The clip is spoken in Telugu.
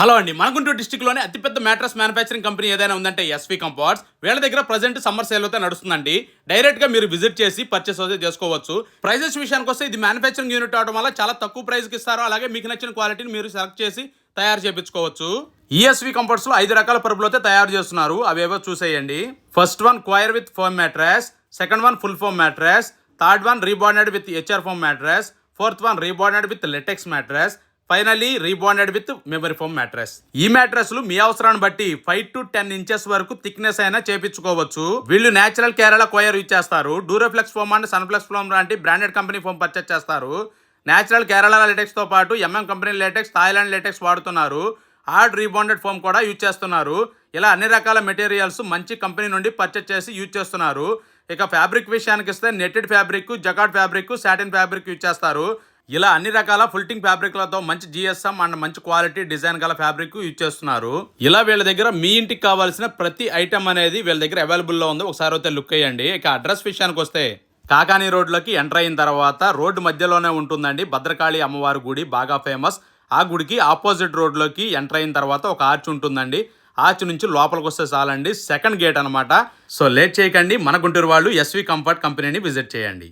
హలో అండి మన గుంటూరు డిస్టిక్లోనే అతిపెద్ద మ్యాట్రస్ మ్యానుఫ్యాక్చరింగ్ కంపెనీ ఏదైనా ఉందంటే ఎస్వి కంపార్ట్స్ వీళ్ళ దగ్గర ప్రజెంట్ సమ్మర్ సేల్ అయితే నడుస్తుందండి. డైరెక్ట్గా మీరు విజిట్ చేసి పర్చేస్ అయితే చేసుకోవచ్చు. ప్రైజెస్ విషయానికి వస్తే ఇది మ్యానుఫ్యాక్చరింగ్ యూనిట్ అవడం వల్ల చాలా తక్కువ ప్రైస్కి ఇస్తారు. అలాగే మీకు నచ్చిన క్వాలిటీని మీరు సెలెక్ట్ చేసి తయారు చేయించుకోవచ్చు. ఈఎస్వి కంఫర్ట్స్లో ఐదు రకాల పరుపులు అయితే తయారు చేస్తున్నారు. అవేవో చూసేయండి. First one coir with foam mattress second one full foam mattress third one rebonded with HR foam mattress fourth one rebonded with latex mattress finally rebonded with memory foam mattress ఈ మ్యాట్రెస్లు మీ అవసరాన్ని బట్టి ఫైవ్ టు టెన్ ఇంచెస్ వరకు థిక్నెస్ అయినా చేపించుకోవచ్చు. వీళ్ళు నేచురల్ కేరళ కోయర్ యూజ్ చేస్తారు. Duroflex foam and Sunflex foam లాంటి బ్రాండెడ్ కంపెనీ ఫోమ్ పర్చేస్ చేస్తారు. నేచురల్ కేరళ లేటెక్స్తో పాటు MM company latex Thailand latex వాడుతున్నారు. హార్డ్ రీబాండెడ్ ఫోమ్ కూడా యూజ్ చేస్తున్నారు. ఇలా అన్ని రకాల మెటీరియల్స్ మంచి కంపెనీ నుండి పర్చేస్ చేసి యూజ్ చేస్తున్నారు. ఇక ఫ్యాబ్రిక్ విషయానికి ఇస్తే netted fabric jacquard fabric satin fabric use చేస్తారు. ఇలా అన్ని రకాల ఫుల్టింగ్ ఫ్యాబ్రిక్లతో మంచి జిఎస్ఎం అండ్ మంచి క్వాలిటీ డిజైన్ గల ఫ్యాబ్రిక్ యూజ్ చేస్తున్నారు ఇలా వీళ్ళ దగ్గర మీ ఇంటికి కావాల్సిన ప్రతి ఐటమ్ అనేది వీళ్ళ దగ్గర అవైలబుల్లో ఉంది. ఒకసారి అయితే లుక్ అయ్యండి ఇక అడ్రస్ విషయానికి వస్తే కాకాని రోడ్లోకి ఎంటర్ అయిన తర్వాత రోడ్డు మధ్యలోనే ఉంటుందండి. భద్రకాళి అమ్మవారి గుడి బాగా ఫేమస్. ఆ గుడికి ఆపోజిట్ రోడ్లోకి ఎంటర్ అయిన తర్వాత ఒక ఆర్చ్ ఉంటుందండి. ఆర్చ్ నుంచి లోపలికి వస్తే చాలండి. సెకండ్ గేట్ అనమాట సో లేట్ చేయకండి. మన గుంటూరు వాళ్ళు ఎస్వి కంఫర్ట్ కంపెనీని విజిట్ చేయండి.